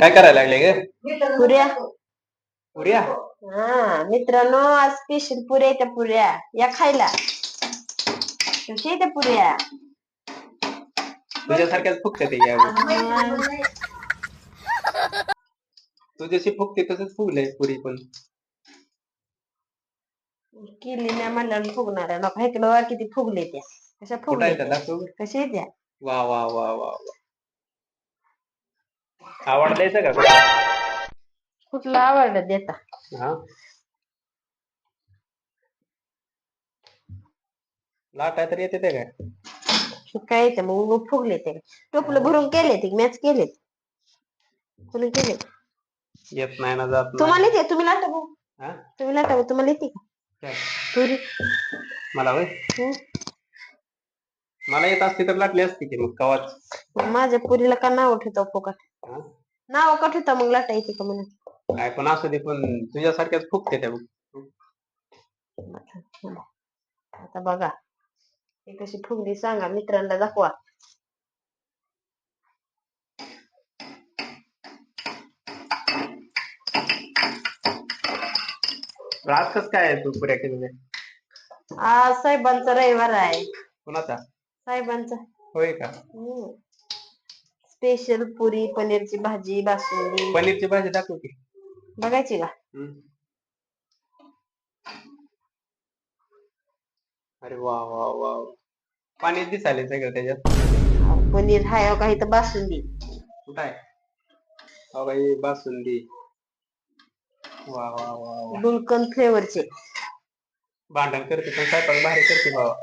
काय करायला लागले ग? पुऱ्या. पुऱ्या? हा मित्रांनो आज स्पेशल पुऱ्या येत्या पुऱ्या. या खायला. कशी येत्या पुऱ्या. तुझ्यासारख्याच फुगते ते यावेळी तू जशी फुगते तसंच फुगलंय पुरी पण. केली नाही म्हणल्यावर फुगणार आहे नका इकडं किती फुगले त्या. कशा कुठं फुगले? आहे त्या दाखव कशा येत्या वा वा वा वा वा. आवडलायचं का तुला? कुठला आवडलं देता? हा. लाटाय तर येते ते काय? काय येते? मग फुगले ते. टोपलं भरून केले ते मॅच केले. तुम्ही केले? येत नाही ना जात नाही. तुम्हाला येते? तुम्ही लाटा भाऊ. हा? तुम्ही लाटा भाऊ तुम्हाला येते का? काय? मला होय? हं? मला येत असती तर लाटली असती की मग कवाच. मग माझ्या पुरीला का नाव ठेवतो फुकट? हा? नाव का ठेवता मग लाटा येते का म्हणून? काय पण असू दे पण तुझ्यासारख्याच फुगते त्या आता बघा. हे कशी फुगली सांगा मित्रांना दाखवा. आज कस काय तू पुऱ्या केलेल्या आज साहेबांचा रविवार आहे. कुणाचा? साहेबांचा. होय का? स्पेशल पुरी पनीरची भाजी बासुंदी. पनीरची भाजी दाखव की? बघायची का. अरे वा वा वा. पाणी दिसायला सगळं त्याच्यात. अहो, पनीर हाय काही तर बासुंदी. कुठं आहे? अहो बाई बासुंदी. वा वा वा वा. गुलकंद फ्लेवरचे भांडण करते पण स्वयंपाक भारी करते बाबा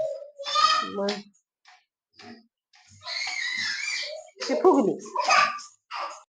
मग? ती फुगली